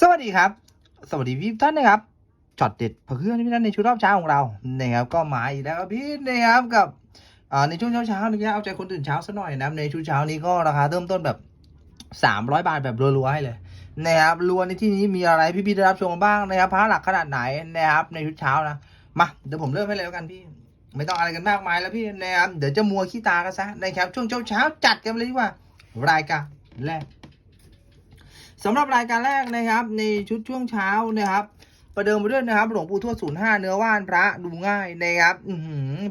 สวัสดีครับ สวัสดีพี่ท่านนะครับช็อตเด็ดเพื่อนพี่ท่านในชุดรอบเช้าของเรานะครับก็มาอีกแล้วพี่นะครับกับในช่วงเช้าเช้าๆนะครับเอาใจคนตื่นเช้าสักหน่อยนะครับในชุดเช้านี้ก็ราคาเริ่มต้นแบบสามร้อยบาทแบบรัวๆให้เลยนะครับรัวในที่นี้มีอะไรพี่ๆได้รับชมบ้างนะครับพระหลักขนาดไหนนะครับในชุดเช้านะมาเดี๋ยวผมเริ่มให้เลยแล้วกันพี่ ไม่ต้องอะไรกันมากมายแล้วพี่นะครับเดี๋ยวจะมัวขี้ตากันซะนะครับช่วงเช้าเช้าๆจัดกันเลยดีกว่ารายการแรก สำหรับรายการแรกนะครับ ในชุดช่วงเช้านะครับ ประเดิมไปด้วยนะครับ หลวงปู่ทวดศูนย์ห้าเนื้อว่านพระดูง่ายนะครับอื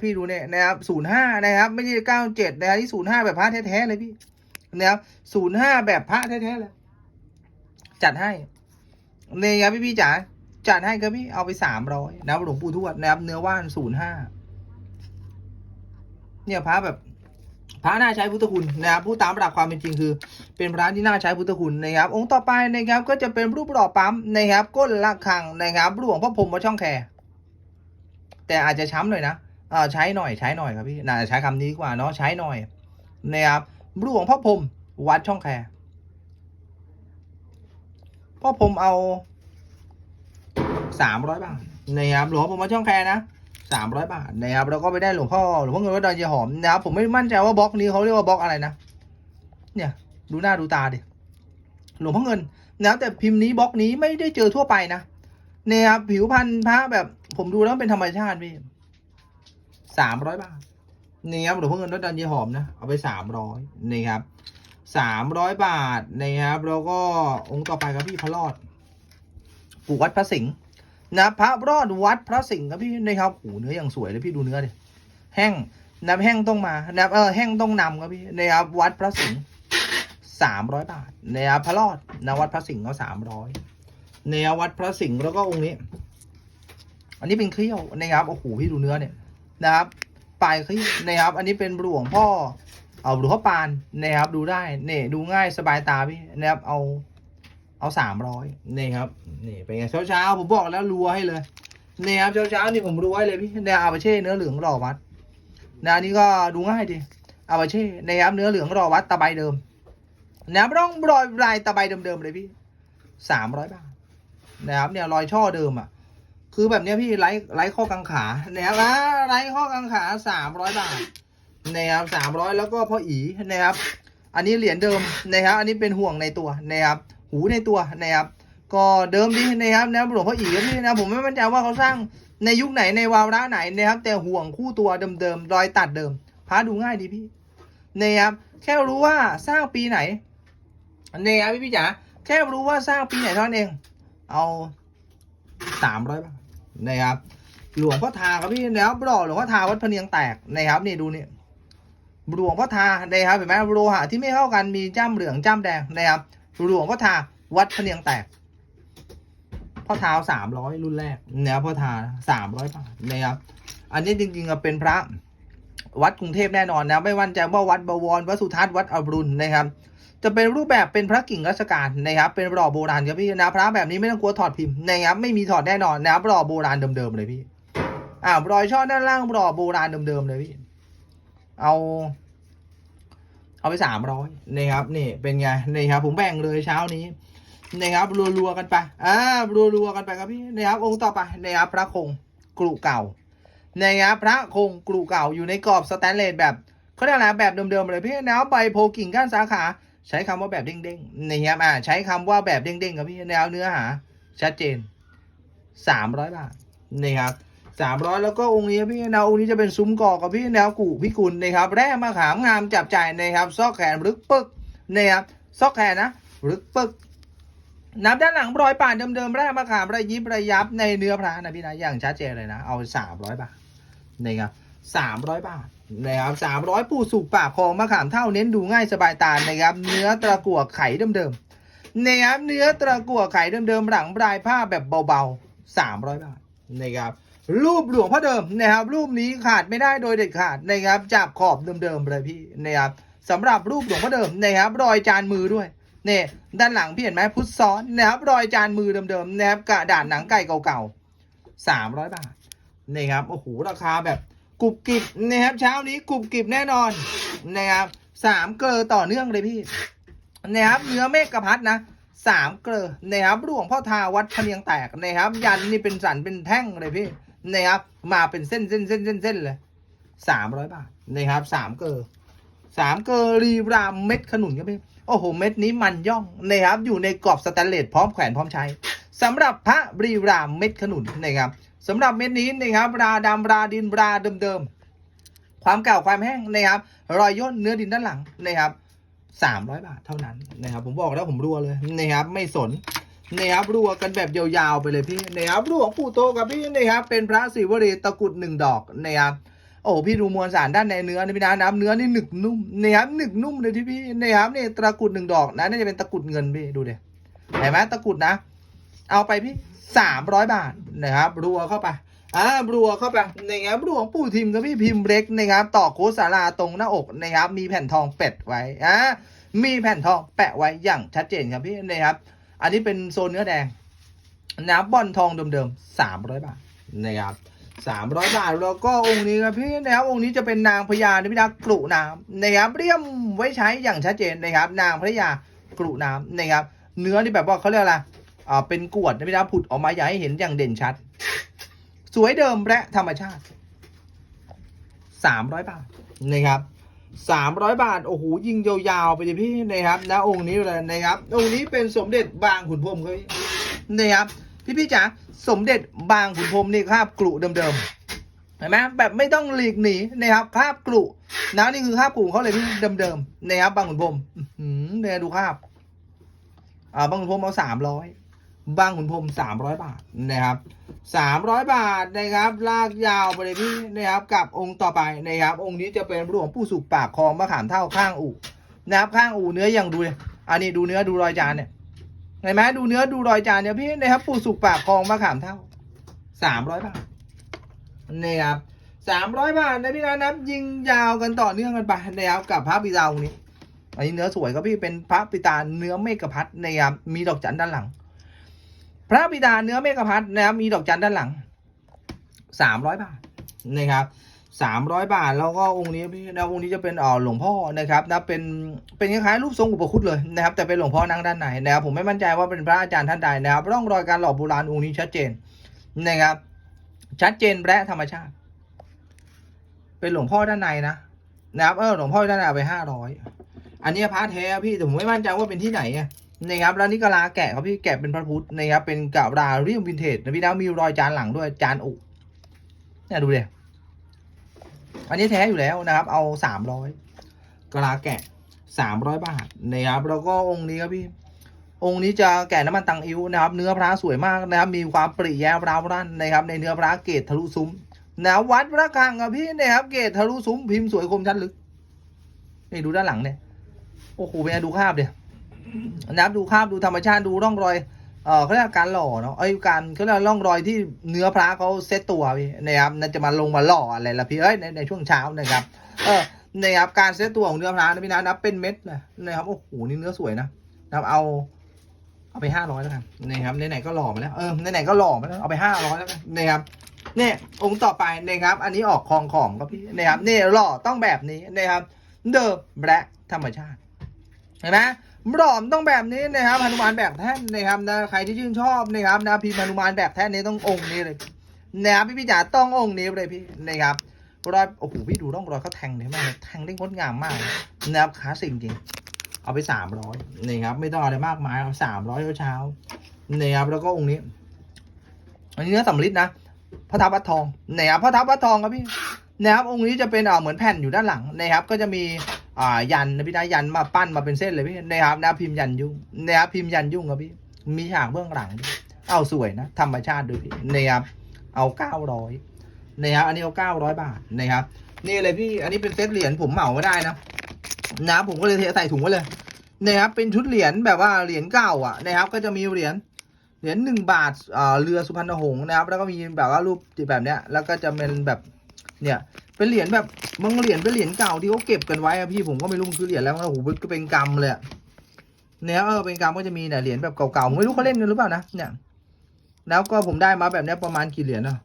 พี่ดูเนี่ยนะครับศูนย์ห้านะครับ ไม่ใช่เก้าเจ็ดนะครับที่ศูนย์ห้าแบบพระแท้ๆเลยพี่นะครับศูนย์ห้าแบบพระแท้ๆเลยจัดให้เนี่ยครับพี่พี่จ๋าจัดให้ครับพี่เอาไปสามร้อยนะครับหลวงปู่ทวดนะครับ เนื้อว่านศูนย์ห้าเนี่ยพระแบบ พระน่าใช้พุทธคุณนะครับผู้ตามหลักความเป็นจริงคือ เป็นพระที่น่าใช้พุทธคุณนะครับ องค์ต่อไปนะครับก็จะเป็นรูปหล่อปั๊มนะครับ ก้นละคังนะครับหลวงพ่อพรมวัดช่องแคแต่อาจจะช้ำหน่อยนะอ่าใช้หน่อยใช้หน่อยครับพี่น่าจะใช้คำนี้ดีกว่าเนาะใช้หน่อยนะครับหลวงพ่อพรมวัดช่องแคพ่อพรมเอาสามร้อยบาทนะครับหลวงพ่อพรมวัดช่องแคนะ สามร้อยบาทนะครับแล้วก็ไปได้หลวงพ่อหลวงพ่อเงินวัดดอยเยหอมนะครับผมไม่มั่นใจว่าบล็อกนี้เขาเรียกว่าบล็อกอะไรนะเนี่ย ดูหน้าดูตาดิหลวงพ่อเงินนะครับแต่พิมพ์นี้บล็อกนี้ไม่ได้เจอทั่วไปนะเนี่ยครับผิวพันธุ์พระแบบ ผมดูแล้วเป็นธรรมชาติพี่สามร้อยบาทนี่ครับหลวงพ่อเงินรถดันเยหอมนะเอาไปสามร้อยนี่ครับสามร้อยบาทนะครับแล้วก็องค์ต่อไปครับพี่พระรอดปู่วัดพระสิงห์ นะพระรอดวัดพระสิงห์ครับพี่นะครับโอ้โหเนื้ออย่างสวยเลยพี่ดูเนื้อดิแห้งนับแห้งต้องมานับเออแห้งต้องนำครับพี่นะครับวัดพระสิงห์สามร้อยบาทนะครับพระรอดนวัดพระสิงห์ก็สามร้อยเนวัดพระสิงห์แล้วก็องค์นี้ อันนี้เป็นเครี้ยวนะครับโอ้โหพี่ดูเนื้อเนี่ยนะครับปลายเครี้ยวนะครับ อันนี้เป็นหลวงพ่อเอาหลวงพ่อปานนะครับดูได้เนี่ยดูง่ายสบายตาพี่นะครับเอา เอาสามร้อยนี่ครับนี่เป็นไงเช้าเช้าผมบอกแล้วรัวให้เลยเนี่ยครับเช้าเช้านี่ผมรัวให้เลยพี่เนี่ยอาบาเช่เนื้อเหลืองรอวัดนะอันนี้ก็ดูง่ายดีอาบาเช่นะครับเนื้อเหลืองรอวัดตะไบเดิมนะครับร่องรอยลายตะไบเดิมๆเลยพี่สามร้อยบาทนะครับเนี่ยรอยช่อเดิมอะ คือแบบเนี้ยพี่ไร้ไร้ข้อกังขานะครับไร้ข้อกังขาสามร้อยบาทนะครับสามร้อยแล้วก็พ่ออีนะครับ อันนี้เหรียญเดิมนะครับ อันนี้เป็นห่วงในตัวนะครับ หูในตัวนะครับ ก็เดิมดีนะครับนะหลวงพ่ออีครับพี่นะผมไม่มั่นใจว่าเขาสร้างในยุคไหนในวาระไหนนะครับ แต่ห่วงคู่ตัวเดิมๆรอยตัดเดิมพาดูง่ายดีพี่นะครับแค่รู้ว่าสร้างปีไหนเนี่ยครับพี่พี่จ๋าแค่รู้ว่าสร้างปีไหนเท่านั้นเอง เอาสามร้อยบาทนะครับ หลวงพ่อทาครับพี่แล้วบลอหลวงพ่อทาวัดพะเนียงแตกนะครับนี่ดูนี่หลวงพ่อทานะครับเห็นไหมโลหะที่ไม่เข้ากันมีจ้ำเหลืองจ้ำแดงนะครับ หลวงพ่อทาวัดพะเนียงแตกพ่อเท้าสามร้อยรุ่นแรกนะครับพ่อทาสามร้อยบาทนะครับอันนี้จริงๆอะเป็นพระวัดกรุงเทพแน่นอนนะไม่มั่นใจว่าวัดบวรวัดสุทัศน์วัดอรุณนะครับ จะเป็นรูปแบบเป็นพระกิ่งรัชกาลนะครับ เป็นหล่อโบราณครับพี่นะพระแบบนี้ไม่ต้องกลัวถอดพิมพ์นะครับไม่มีถอดแน่นอนนะครับหล่อโบราณเดิมๆเลยพี่อ่ารอยช่อด้านล่างหล่อโบราณเดิมๆเลยพี่เอา เอาไปสามร้อยนะครับนี่เป็นไงนี่ครับผมแบ่งเลยเช้านี้นะครับรัวๆกันไปอ่ารัวๆกันไปครับพี่นะครับองค์ต่อไปนะครับพระคงกรุเก่านะครับพระคงกรุเก่าอยู่ในกรอบสแตนเลสแบบเขาเรียกอะไรแบบเดิมๆเลยพี่นะครับใบโพกิ่งก้านสาขา ใช้คำว่าแบบเด้งๆนะครับอ่าใช้คำว่าแบบเด้งๆครับพี่แนวเนื้อหา ชัดเจนสามร้อยบาทนี่ครับ สามร้อยแล้วก็องค์นี้พี่แนวองค์นี้จะเป็นซุ้มกอกับพี่แนวกู่พี่กุลนะครับแร่มะขามงามจับจ่ายนะครับซอกแขนรึกปึกนะครับซอกแขนนะรึกปึกนับด้านหลังรอยป่านเดิมๆแร่มะขามระยิบระยับในเนื้อพระนะพี่นะอย่างชัดเจนเลยนะ เอาสามร้อยบาทนะครับสามร้อยบาทนะครับสามร้อยปูสุกปากคองมะขามเท่าเน้นดูง่ายสบายตานะครับ เนื้อตะกั่วไข่เดิมๆนะครับเนื้อตะกั่วไข่เดิมๆหลังปลายผ้าแบบเบาๆสามร้อยบาทนะครับ รูปหลวงพ่อเดิมนะครับ รูปนี้ขาดไม่ได้โดยเด็ดขาดนะครับจับขอบเดิมๆเลยพี่นะครับสำหรับรูปหลวงพ่อเดิมนะครับ รอยจานมือด้วยเนี่ยด้านหลังพี่เห็นไหมพุทธซ้อนนะครับรอยจานมือเดิมๆนะครับกระดาษหนังไก่เก่าๆสามร้อยบาทนี่ครับโอ้โหราคาแบบกรุบกริบนะครับ เช้านี้กรุบกริบแน่นอนนะครับสามเกลอต่อเนื่องเลยพี่นะครับเนื้อเมฆกระพัดนะสามเกลอนะครับหลวงพ่อทาวัดพะเนียงแตกนะครับ ยันนี่เป็นสันเป็นแท่งเลยพี่ นะครับ มาเป็นเส้นเส้นเส้นเส้นเส้นเลยสามร้อยบาทนะครับสามเกอสามเกอรีรามเม็ดขนุนครับพี่โอ้โห เม็ดนี้มันย่องนะครับอยู่ในกรอบสแตนเลสพร้อมแขวนพร้อมใช้สำหรับพระรีรามเม็ดขนุนนะครับสำหรับเม็ดนี้นะครับราดำราดินราเดิมๆความเก่าความแห้งนะครับ รอยย่นเนื้อดินด้านหลังนะครับสามร้อยบาทเท่านั้นนะครับ ผมบอกแล้วผมรัวเลยนะครับ ไม่สน นะครับรัวกันแบบยาวๆไปเลยพี่นะครับหลวงปู่โตกับพี่นะครับเป็นพระศิวรีตะกุดหนึ่งดอกนะครับโอ้พี่ดูมวลสารด้านในเนื้อนี่พี่นะน้ำเนื้อนี่หนึกนุ่มนะครับหนึกนุ่มเลยที่พี่นะครับนี่ตะกุดหนึ่งดอกนะน่าจะเป็นตะกุดเงินพี่ดูเดี๋ยเห็นไหมตะกุดนะ เอาไปพี่สามร้อยบาทนะครับรัวเข้าไปอ่ารัวเข้าไปนะครับหลวของปู่ทิมกับพี่พิมพ์เล็กนะครับต่อโคสาราตรงหน้าอกนะครับ มีแผ่นทองเป็ดไว้อ่ามีแผ่นทองแปะไว้อย่างชัดเจนครับพี่นะครับ อันนี้เป็นโซนเนื้อแดงน้ำบอลทองเดิมๆสามร้อยบาทนะครับสามร้อยบาทแล้วก็องค์นี้ครับพี่นะครับองค์นี้จะเป็นนางพญานิพิทักษ์กรุน้ำนะครับเรียมไว้ใช้อย่างชัดเจนนะครับ นางพญากรุน้ำนะครับ เนื้อที่แบบว่าเขาเรียกอะไรอ่าเป็นกรวดนิพิทักผุดออกมาอย่าให้เห็นอย่างเด่นชัด สวยเดิมและธรรมชาติสามร้อยบาทนะครับ สามร้อยบาท โอ้โห ยิงยาวๆ ไปเลยพี่นะครับนะองค์นี้เลยนะครับ องค์นี้เป็นสมเด็จบางขุนพรมครับพี่นะครับ พี่พี่จ๋าสมเด็จบางขุนพรมนี่คราบกรุเดิมๆเห็นไหมแบบไม่ต้องหลีกหนีนะครับคราบกรุนะนี่คือคราบกรุของเขาเลยพี่เดิมๆนะครับบางขุนพรมเนี่ยดูคราบอ่าบางขุนพรมเอาสามร้อยบางขุนพรมสามร้อยบาทนะครับ สามร้อยบาทนะครับ ลากยาวไปเลยพี่นะครับกับองค์ต่อไปนะครับ องค์นี้จะเป็นหลวงปู่สุกปากคลองมะขามเท่าข้างอู่นะครับข้างอู่เนื้ออย่างดูเลยอันนี้ดูเนื้อดูรอยจานเนี่ยเห็นไหมดูเนื้อดูรอยจานเนี่ยพี่นะครับปู่สุกปากคลองมะขามเท่าสามร้อยบาทนี่ครับสามร้อยบาทนะพี่นะนับ ยิงยาวกันต่อเนื่องกันไปนะครับกับพระปิตาองค์นี้อันนี้เนื้อสวยครับพี่เป็นพระปิตาเนื้อเมฆพัดนะครับมีดอกจันด้านหลัง พระบิดาเนื้อเมฆพัดนะครับมีดอกจันด้านหลังสามร้อยบาทนะครับสามร้อยบาท แล้วก็องค์นี้พี่นะองค์นี้จะเป็นอ่อหลวงพ่อนะครับนะเป็นเป็นคล้ายๆรูปทรงอุปคุตเลยนะครับ แต่เป็นหลวงพ่อนั่งด้านในนะครับผมไม่มั่นใจว่าเป็นพระอาจารย์ท่านใดนะครับร่องรอยการหล่อโบราณองค์นี้ชัดเจนนะครับ ชัดเจนและธรรมชาติ เป็นหลวงพ่อด้านในนะนะครับเออหลวงพ่อด้านในเอาไปห้าร้อยอันนี้พระแท้พี่แต่ผมไม่มั่นใจว่าเป็นที่ไหนอะ นะครับแล้วนี่กะลาแกะครับพี่แกะเป็นพระพุทธนะครับเป็นกะลาเรียมวินเทจนะพี่นะมีรอยจานหลังด้วยจานอุเนี่ยดูเลยอันนี้แท้อยู่แล้วนะครับ เอาสามร้อยกะลาแกะสามร้อยบาทนะครับแล้วก็องค์นี้ครับพี่ องค์นี้จะแกะน้ำมันตังอิ้วนะครับ เนื้อพระสวยมากนะครับ มีความปริแย้มราวรั่นนะครับ ในเนื้อพระเกตทะลุซุ้มนะวัดพระคลังครับพี่นะครับ เกตทะลุซุ้มพิมพ์สวยคมชัดลึกนี่ดูด้านหลังเนี่ยโอ้โหเป็นไงดูภาพเดีย นะครับดูภาพดูธรรมชาติดูร่องรอยเออเขาเรียกการหล่อเนาะไอ้ยการเขาเรียกร่องรอยที่เนื้อพระเขาเซตตัวพี่นะครับน่าจะมาลงมาหล่ออะไรละพี่เอ้ยในในช่วงเช้านะครับ เออนะครับการเซตตัวของเนื้อพระนะพี่นะนับเป็นเม็ดนะนะครับโอ้โหนี่เนื้อสวยนะนะครับเอาเอาไปห้าร้อยแล้วกันนะครับไหนๆก็หล่อมาแล้วเออไหนๆก็หล่อมาแล้วเอาไปห้าร้อยแล้วกันนะครับเนี่ยองค์ต่อไปนะครับ อันนี้ออกคลองของครับพี่นะครับนี่หล่อต้องแบบนี้นะครับ เดิมและธรรมชาติเห็นไหม หลอมต้องแบบนี้นะครับหนุมานแบบแท่นนะครับนะใครที่ชื่นชอบนะครับนะพิมพ์หนุมานแบบแท่นนี้ต้ององค์นี้เลยนะครับพี่พี่จ๋าต้ององค์นี้เลยพี่นะครับรอยโอ้โหพี่ดูร่องรอยเขาแทงเนี่ยมากแทงได้งดงามมากนะครับคลาสสิกจริงเอาไปสามร้อยนี่ครับไม่ต้องอะไรมากมายเอาสามร้อยเช้านี่ครับแล้วก็องค์นี้อันนี้เนื้อสำลิดนะพระทับวัดทองนะครับพระทับวัดทองครับพี่นะครับองค์นี้จะเป็นเออเหมือนแผ่นอยู่ด้านหลังนะครับ ก็จะมี อ่ายันนะพี่นะยันมาปั้นมาเป็นเส้นเลยพี่นะครับนะพิมพ์ยันยุ่งนะครับพิมพ์ยันยุ่งครับพี่มีฉากเบื้องหลัง เอาสวยนะธรรมชาติดูพี่นะครับเอาเก้าร้อยนะครับอันนี้เอาเก้าร้อยบาทนะครับนี่เลยพี่อันนี้เป็นเซตเหรียญผมเหมาไม่ได้นะนะผมก็เลยเทใส่ถุงไว้เลยนะครับเป็นชุดเหรียญแบบว่าเหรียญเก่าอะนะครับก็จะมีเหรียญเหรียญหนึ่งบาทอ่าเรือสุพรรณหงษ์นะครับ แล้วก็มีแบบว่ารูปแบบเนี้ยแล้วก็จะเป็นแบบเนี่ย เป็นเหรียญแบบบางเหรียญเป็นเหรียญเก่าที่เขาเก็บกันไว้อะพี่ผมก็ไม่รู้คือเหรียญแล้วโอ้โหก็เป็นกรรมเลยเนี่ยเออเป็นกรรมก็จะมีเนี่ยเหรียญแบบเก่าๆผมไม่รู้เขาเล่นกันหรือเปล่านะเนี่ย แล้วก็ผมได้มาแบบนี้ประมาณกี่เหรียญอะ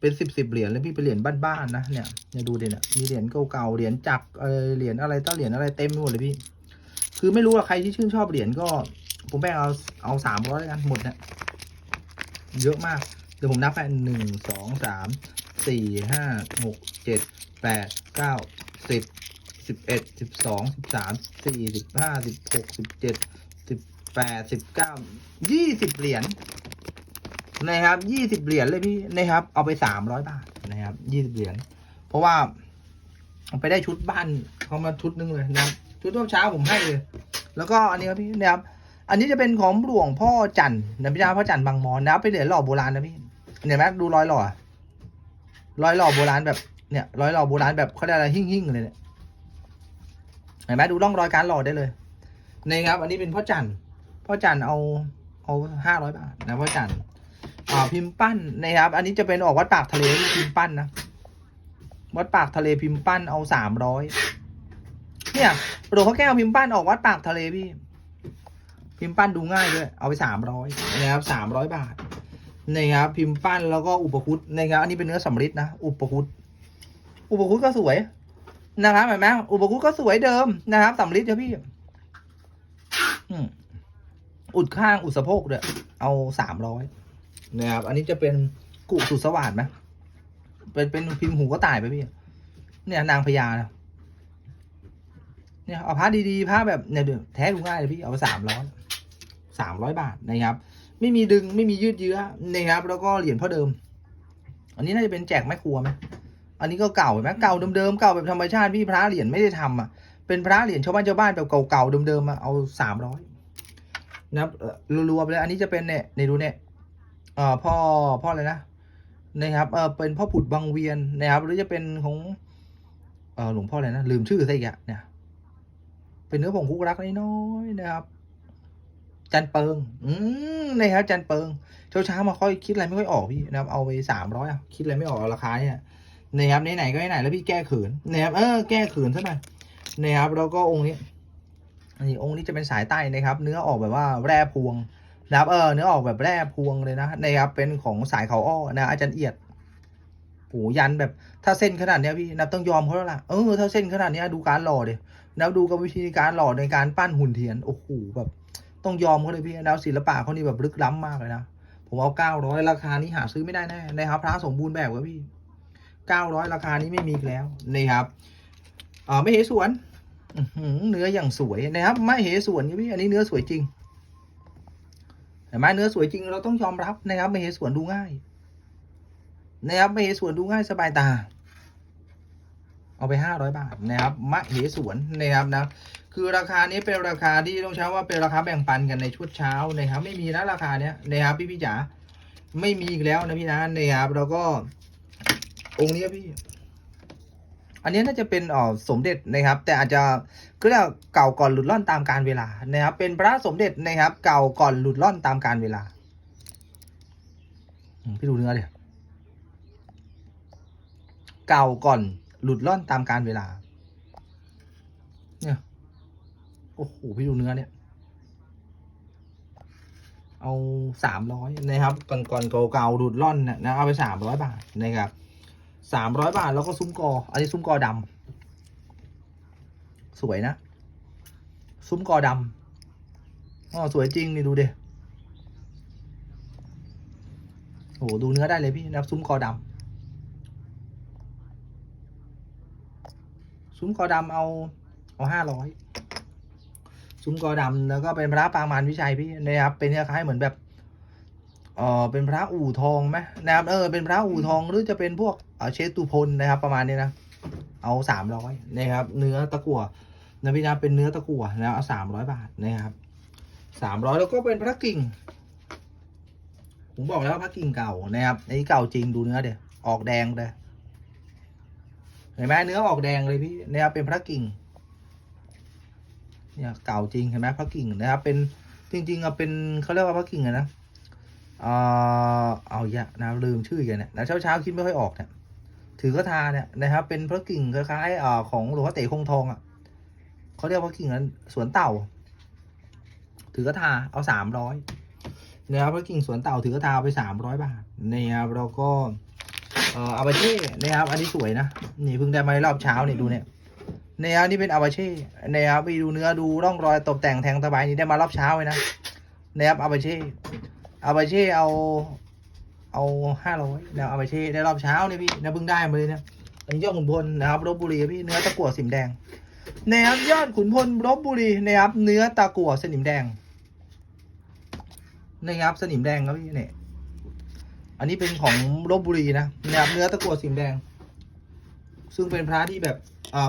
เป็นสิบสิบเหรียญเลยพี่เป็นเหรียญบ้านๆนะเนี่ยเนี่ยดูดิเนี่ยมีเหรียญเก่าๆเหรียญจักเออเหรียญอะไรตั้งเหรียญอะไรเต็มไปหมดเลยพี่ คือไม่รู้ว่าใครที่ชื่นชอบเหรียญก็ ผมแบ่งเอาเอาสามร้อยกันหมดเนี่ยเยอะมากเดี๋ยวผมนับไปหนึ่งสองสาม สี่ห้าหกเจ็ดแปดเก้าสิบสิบเอ็ดสิบสองสิบสามสี่สิบห้าสิบหกสิบเจ็ดสิบแปดสิบเก้ายี่สิบเหรียญนะครับยี่สิบเหรียญเลยพี่นะครับ เอาไปสามร้อยบาทนะครับยี่สิบเหรียญเพราะว่าเอาไปได้ชุดบ้านเขามาชุดนึงเลยนะครับชุดรอบเช้าผมให้เลย แล้วก็อันนี้ครับพี่นะครับ อันนี้จะเป็นของหลวงพ่อจันทร์นะพี่จ้าพ่อจันทร์บางมอนนะครับเป็นเหรียญหล่อโบราณนะพี่เห็นไหมดูรอยหล่อ รอยหล่อโบราณแบบเนี่ยรอยหล่อโบราณแบบเขาเรียกอะไรหิ่งๆเลยเนี่ยเห็นไหมดูร่องรอยการหล่อได้เลยนี่ครับ อันนี้เป็นพ่อจันทร์พ่อจันทร์เอาเอาห้าร้อยบาทนะพ่อจันทร์อ่าพิมพ์ปั้นนะครับ อันนี้จะเป็นออกวัดปากทะเลพิมพ์ปั้นนะวัดปากทะเลพิมพ์ปั้นเอาสามร้อยเนี่ยหลวงพ่อแก้วพิมพ์ปั้นออกวัดปากทะเลพี่ พิมพ์ปั้นดูง่ายด้วย เอาไปสามร้อยนะครับสามร้อยบาท นะครับพิมพ์ปั้นแล้วก็อุปคุตนะครับอันนี้เป็นเนื้อสำริดนะ อุปคุตอุปคุตก็สวยนะครับเห็นไหมอุปคุตก็สวยเดิมนะครับสำริดเจ้าพี่อุดข้างอุดสะโพกเด้วยเอาสามร้อยนะครับอันนี้จะเป็นกุสุดสวัสดไหมเป็นเป็นพิมพ์หูก็ตายไปพี่เนี่ยนางพญานะเนี่ยเอาผ้าดีๆผ้าแบบเนี่ยแท้ดูง่ายเลยพี่เอาไปสามร้อยสามร้อยบาทนะครับ ไม่มีดึงไม่มียืดเยื้อนะครับแล้วก็เหรียญพ่อเดิม อันนี้น่าจะเป็นแจกแม่ครัวไหมอันนี้ก็เก่าเห็นไหมเก่าเดิมๆเก่าแบบธรรมชาติพี่พระเหรียญไม่ได้ทำอะเป็นพระเหรียญชาวบ้านชาวบ้านแบบเก่าๆเดิมๆอะเอาสามร้อยนะครับรัวๆไปเลยอันนี้จะเป็นเนี่ยในดูเนี่ยเอ่อพ่อพ่ออะไรนะนะครับเออเป็นพ่อผุดบางเวียนนะครับหรือจะเป็นของเออหลวงพ่ออะไรนะลืมชื่อซะอีกอะเนี่ยเป็นเนื้อผงคุกรักน้อยๆนะครับ จันเปิง อืมนะครับจันเปิง เช้าเช้าๆมาค่อยคิดอะไรไม่ค่อยออกพี่นะครับ เอาไปสามร้อยคิดอะไรไม่ออกราคาเนี่ยนะครับไหนๆก็ไหนๆแล้วพี่แก้เขินนะครับเออแก้เขินซะหน่อยนะครับแล้วก็องค์นี้อันนี้องค์นี้จะเป็นสายใต้นะครับ เนื้อออกแบบว่าแร่พวงนะครับเออเนื้อออกแบบแร่พวงเลยนะนะครับเป็นของสายเขาอ้อนะอาจารย์เอียดโหยันแบบถ้าเส้นขนาดเนี้ยพี่นับต้องยอมเขาแล้วล่ะเออถ้าเส้นขนาดเนี้ยดูการหล่อดิแล้วดูกับวิธีการหล่อในการปั้นหุ่นเทียนโอ้โหแบบ ต้องยอมเขาเลยพี่แล้วศิลปะเขานี่แบบลึกล้ำมากเลยนะผมเอาเก้าร้อยราคานี้หาซื้อไม่ได้แน่นะครับพระสมบูรณ์แบบครับพี่เก้าร้อยราคานี้ไม่มีแล้วนี่ครับอ่าไม่เหสวนอืเนื้ออย่างสวยนะครับไม่เหสวนครับพี่อันนี้เนื้อสวยจริงเห็นไหมเนื้อสวยจริงเราต้องยอมรับนะครับไม่เหสวนดูง่ายนะครับไม่เหสวนดูง่ายสบายตา เอาไปห้าร้อยบาทนะครับมะเหสวนนะครับนะ คือราคานี้เป็นราคาที่ต้องใช้ว่าเป็นราคาแบ่งปันกันในชุดเช้านะครับ ไม่มีนะราคาเนี้ยนะครับพี่พี่จ๋าไม่มีอีกแล้วนะพี่นะนะครับแล้วก็ องค์นี้พี่ อันนี้น่าจะเป็นอ่อสมเด็จนะครับ แต่อาจจะก็เรียกเก่าก่อนหลุดล่อนตามการเวลานะครับ เป็นพระสมเด็จนะครับ เก่าก่อนหลุดล่อนตามการเวลาพี่ดูเนื้อดิเก่าก่อนหลุดล่อนตามการเวลา เนี่ย โอ้โหพี่ดูเนื้อเนี่ย เอาสามร้อยนะครับ ก่อนก่อนเก่าๆดูดล่อนเนี่ยนะเอาไปสามร้อยบาทนะครับสามร้อยบาทแล้วก็ซุ้มกอ อันนี้ซุ้มกอดำสวยนะ ซุ้มกอดำอ๋อสวยจริงนี่ดูเดโอ้โหดูเนื้อได้เลยพี่นะครับซุ้มกอดำซุ้มกอดำเอาเอาห้าร้อย ซุ้มกอดำแล้วก็เป็นพระปางมารวิชัยพี่นะครับ เป็นคล้ายๆเหมือนแบบเออเป็นพระอู่ทองไหมนะครับเออเป็นพระอู่ทองหรือจะเป็นพวกเชตุพลนะครับ ประมาณนี้นะเอาสามร้อยนะครับ เนื้อตะกั่วนะพี่นะเป็นเนื้อตะกั่วนะเอาสามร้อยบาทนะครับสามร้อยแล้วก็เป็นพระกิ่ง ผมบอกแล้วพระกิ่งเก่านะครับอันนี้เก่าจริงดูเนื้อเดี๋ยวออกแดงเลยเห็นไหมเนื้อออกแดงเลยพี่นะครับเป็นพระกิ่ง เนี่ยเก่าจริงเห็นไหมพระกิ่งนะครับเป็นจริงๆอะเป็นเขาเรียกว่าพระกิ่งอะนะเออเอาอย่านะลืมชื่อกันเนี่ยนะเช้าเช้าๆคิดไม่ค่อยออกเนี่ยถือกระทาเนี่ยนะครับ เป็นพระกิ่งคล้ายๆอ่อของหลวงพ่อเต๋คงทองอะเขาเรียกพระกิ่งนั้นสวนเต่า ถือกระทาเอาสามร้อยนะครับพระกิ่งสวนเต่าถือกระทาไปสามร้อยบาทนะครับแล้วก็เอ่ออาบาเช่นะครับอันนี้สวยนะนี่เพิ่งได้มารอบเช้านี่ดูเนี่ย นะครับนี่เป็นอาบาเช่นะครับไปดูเนื้อดูร่องรอยตกแต่งแทงตะไบนี่ได้มารอบเช้าเลยนะนะครับอาบาเช่อาบาเช่เอา เอาห้าร้อยนะครับอาบาเช่ได้รอบเช้าเนี่ยพี่นะเพิ่งได้มาเลยนะอันนี้ยอดขุนพลนะครับลบบุรีพี่เนื้อตะกั่วสิมแดงนะครับยอดขุนพลลบบุรีนะครับเนื้อตะกั่วสนิมแดงนะครับสนิมแดงครับพี่เนี่ยอันนี้เป็นของลบบุรีนะนะครับเนื้อตะกั่วสิมแดง ซึ่งเป็นพระที่แบบ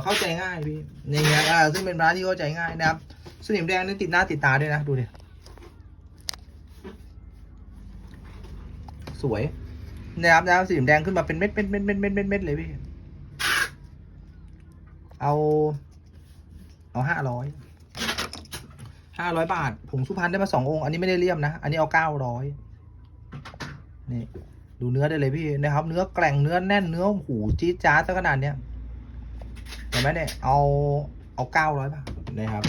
เข้าใจง่ายพี่ในเงี้ยอ่าซึ่งเป็นพระที่เข้าใจง่ายนะครับสนิมแดงนี่ติดหน้าติดตาด้วยนะดูดิสวยนะครับนะครับสนิมแดงขึ้นมาเป็นเม็ดเม็ดเม็ดเม็ดเม็ดเม็ดเม็ดเลยพี่เอาเอาห้าร้อยห้าร้อยบาทผงสุพรรณได้มาสององค์อันนี้ไม่ได้เลี่ยมนะ อันนี้เอาเก้าร้อยนี่ ดูเนื้อได้เลยพี่นะครับ เนื้อแกร่งเนื้อแน่นเนื้อหูจี๊ดจ๊าซะขนาดเนี้ยเห็นไหมเนี่ยเอาเอาเก้าร้อยบาทนะครับ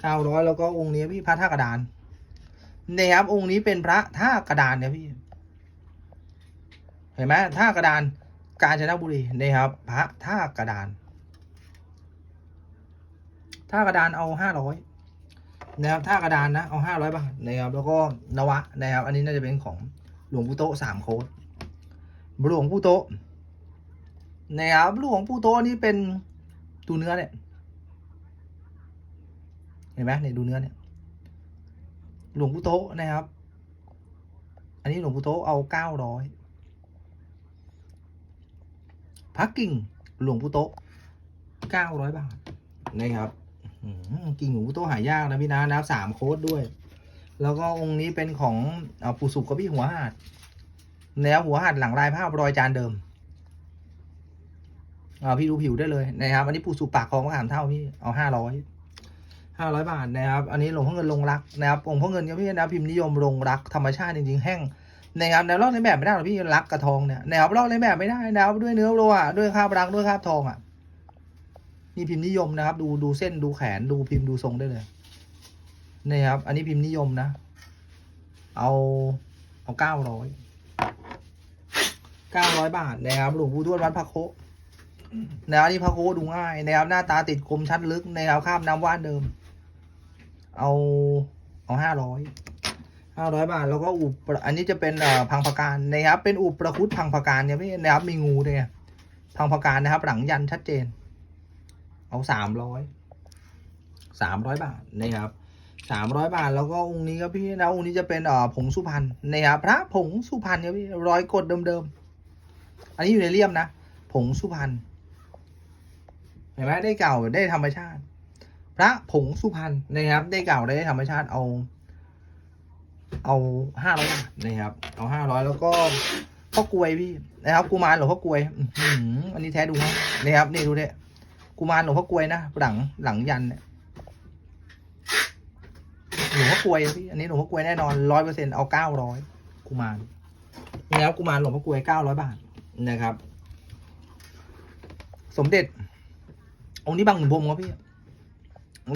เก้าร้อยแล้วก็องค์นี้พี่พระท่ากระดานนี่ยครับองค์นี้เป็นพระท่ากระดานเนี่ยพี่ เห็นไหมท่ากระดานกาญจนบุรีนะครับ พระท่ากระดานท่ากระดานเอาห้าร้อยนะครับท่ากระดานนะเอาห้าร้อยบาทนะครับแล้วก็นวะนะครับ อันนี้น่าจะเป็นของหลวงปู่โตสามโค้ด หลวงปู่โตะนะครับหลวงปู่โตนี่เป็นดูเนื้อเนี่ยเห็นไหมเนี่ยดูเนื้อเนี่ย หลวงปู่โตนะครับ อันนี้หลวงปู่โตเอาเก้าร้อยพักกิ่งหลวงปู่โตเก้าร้อยบาทนะครับกิ่งหลวงปู่โตหายากนะพี่นะนับสามโค้ดด้วย แล้วก็องค์นี้เป็นของอปู่สุกกับพี่หัวหาด แนวหัวหัดหลังลายภาพรอยจานเดิมอ่าพี่ดูผิวได้เลยนะครับ อันนี้ปูสูปากคลองมะขามเท่าพี่เอาห้าร้อยห้าร้อยบาทนะครับ อันนี้หลวงพ่อเงินลงรักนะครับองค์พ่อเงินก็พี่นะพิมพ์นิยมลงรักธรรมชาติจริงๆแห้งนะครับแนวลอกในแบบไม่ได้หรอกพี่รักกระทองเนี่ยแนวลอกในแบบไม่ได้แนวด้วยเนื้อโลหะด้วยคราบรักด้วยคราบทองอะนี่พิมพ์นิยมนะครับ ดูดูเส้นดูแขนดูพิมพ์ดูทรงได้เลยนี่ครับ อันนี้พิมพ์นิยมนะ เอาเอาเก้าร้อย เก้าร้อยบาทนะครับหลวงปู่ทวดวัดพระโคนะครับนี่พระโคดูง่ายนะครับหน้าตาติดคมชัดลึกนะครับข้ามน้ำว่านเดิม เอาเอาห้าร้อยห้าร้อยบาท แล้วก็อุปอันนี้จะเป็นอ่อพังพการนะครับ เป็นอุปประคุดพังพการเนี่ยพี่นะครับมีงูด้วยไงพังพการนะครับ หลังยันชัดเจน เอาสามร้อยสามร้อยบาทนะครับสามร้อยบาทแล้วก็องค์นี้ครับพี่นะองค์นี้จะเป็นเอ่อผงสุพรรณนะครับพระผงสุพรรณครับพี่ร้อยกดเดิมๆ อันนี้อยู่ในเลี่ยมนะ ผงสุพรรณเห็นไหมได้เก่าได้ธรรมชาติ พระผงสุพรรณนะครับ ได้เก่าได้ธรรมชาติเอา เอาห้าร้อยนะครับ เอาห้าร้อยแล้วก็พ่อกลวยพี่นะครับกุมารหลวงพ่อกลวยอันนี้แท้ดูนะนะครับนี่ดูเนี่ยกุมารหลวงพ่อกลวยนะหลังหลังยันเนี่ยหลวงพ่อกลวยพี่อันนี้หลวงพ่อกลวยแน่นอนร้อยเปอร์เซ็นต์เอาเก้าร้อยกุมารนี่ครับกุมารหลวงพ่อกลวยเก้าร้อยบาท นะครับ สมเด็จองค์นี้บางขุนพรมครับพี่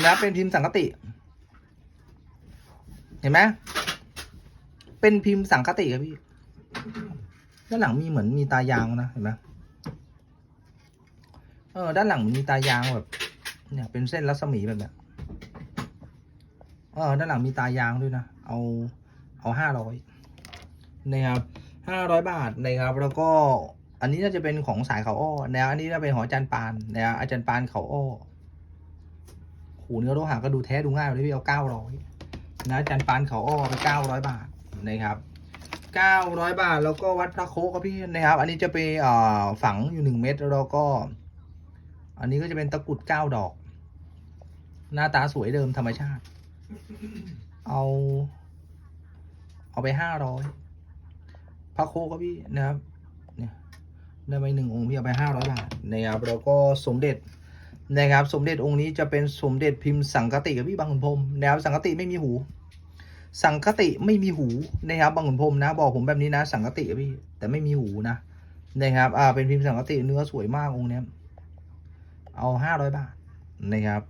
แล้วเป็นพิมพ์สังกติ เห็นไหมเป็นพิมพ์สังกติครับพี่ด้านหลังมีเหมือนมีตายางนะเห็นไหมเออด้านหลังมีตายางแบบ เนี่ย เป็นเส้นรัศมีแบบเนี้ยเออด้านหลังมีตายางด้วยนะเอาเอาห้าร้อยนะครับ ห้าร้อยบาทนะครับแล้วก็อันนี้น่าจะเป็นของสายเขาอ้อนะอันนี้น่าเป็นของอาจารย์ปานนะอาจารย์ปานเขาอ้อหูเนื้อโลหะก็ดูแท้ดูง่ายเลยพี่เอาเก้าร้อยนะอาจารย์ปานเขาอ้อไปเก้าร้อยบาทนะครับเก้าร้อยบาทแล้วก็วัดพระโคครับพี่นะครับ อันนี้จะไปฝังอยู่หนึ่งเม็ดแล้วก็ อันนี้ก็จะเป็นตะกุดเก้าดอก หน้าตาสวยเดิมธรรมชาติ เอา เอาไปห้าร้อย พระโคครับพี่นะครับเนี่ยได้ไปหนึ่งองค์พี่เอาไปห้าร้อยบาทนะครับแล้วก็สมเด็จนะครับ สมเด็จองค์นี้จะเป็นสมเด็จพิมพ์สังกติกับพี่บางขุนพรมนะครับสังกติไม่มีหู สังคติไม่มีหูนะครับบางขุนพรมนะ บอกผมแบบนี้นะ สังคติพี่แต่ไม่มีหูนะนะครับอ่าเป็นพิมพ์สังคติเนื้อสวยมากองค์นี้เอาห้าร้อยบาทนะครับ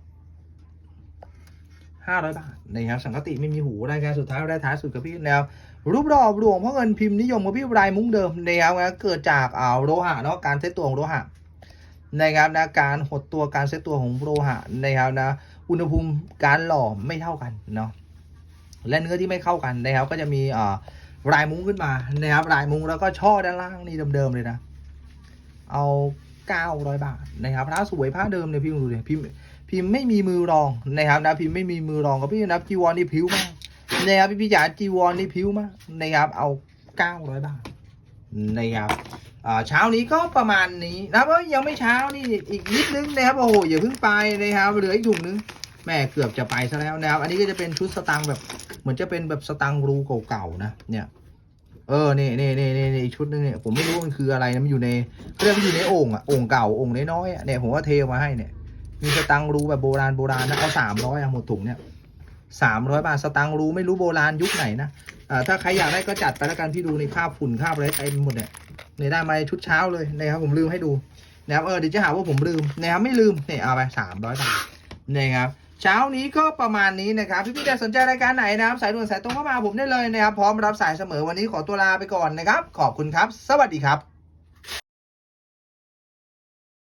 ห้าร้อยบาทนะครับสังคติไม่มีหูรายการสุดท้ายได้ท้ายสุดกับพี่นะครับ รูปรอบหลวงพ่อเงินพิมพ์นิยมกับพี่รายมุ้งเดิมนะครับนะเกิดจากอ่าโลหะเนาะการเซตตัวของโลหะนะครับนะการหดตัวการเซตตัวของโลหะนะครับนะอุณหภูมิการหล่อไม่เท่ากันเนาะและเนื้อที่ไม่เข้ากันนะครับก็จะมีอ่อลายมุ้งขึ้นมานะครับลายมุ้งแล้วก็ช่อด้านล่างนี่เดิมๆเลยนะเอาเก้าร้อยบาทนะครับผ้าสวยผ้าเดิมเลยพี่ดูเลยพิมพ์พิมพ์ไม่มีมือรองนะครับนะพิมพ์ไม่มีมือรองกับพี่นะจีวรนี่ผิวมาก นะครับพี่พี่จ๋าจีวรนี่ผิวมากนะครับเอาเก้าร้อยบาทนะครับเช้านี้ก็ประมาณนี้นะเพราะยังไม่เช้านี่อีกนิดนึงนะครับโอ้โหอย่าเพิ่งไปนะครับเหลืออีกถุงนึงแม่เกือบจะไปซะแล้วนะครับ อันนี้ก็จะเป็นชุดสตางค์แบบ เหมือนจะเป็นแบบสตังค์รูเก่าๆนะ เนี่ย เออนี่นี่นี่นี่นี่อีกชุดนึงเนี่ยผมไม่รู้มันคืออะไรนะมันอยู่ในเรื่องอยู่ในโอ่งอะโอ่งเก่าโอ่งน้อยๆเนี่ยผมว่าเทมาให้เนี่ยมีสตังค์รูแบบโบราณโบราณนะเอาสามร้อยอะหมดถุงเนี่ย สามร้อยบาท สตังค์รู้ไม่รู้โบราณยุคไหนนะถ้าใครอยากได้ก็จัดไปแล้วกันพี่ดูในคราบฝุ่นคราบอะไรเต็มหมดเนี่ยเนี่ยได้มาในชุดเช้าเลยนะครับผมลืมให้ดูนะครับเออเดี๋ยวจะหาว่าผมลืมนะครับไม่ลืมเนี่ยเอาไปสามร้อยบาทนะครับเช้านี้ก็ประมาณนี้นะครับ พี่พี่ๆสนใจรายการไหนนะครับ สายด่วนสายตรงเข้ามาผมได้เลยนะครับ พร้อมรับสายเสมอวันนี้ขอตัวลาไปก่อนนะครับ ขอบคุณครับ สวัสดีครับ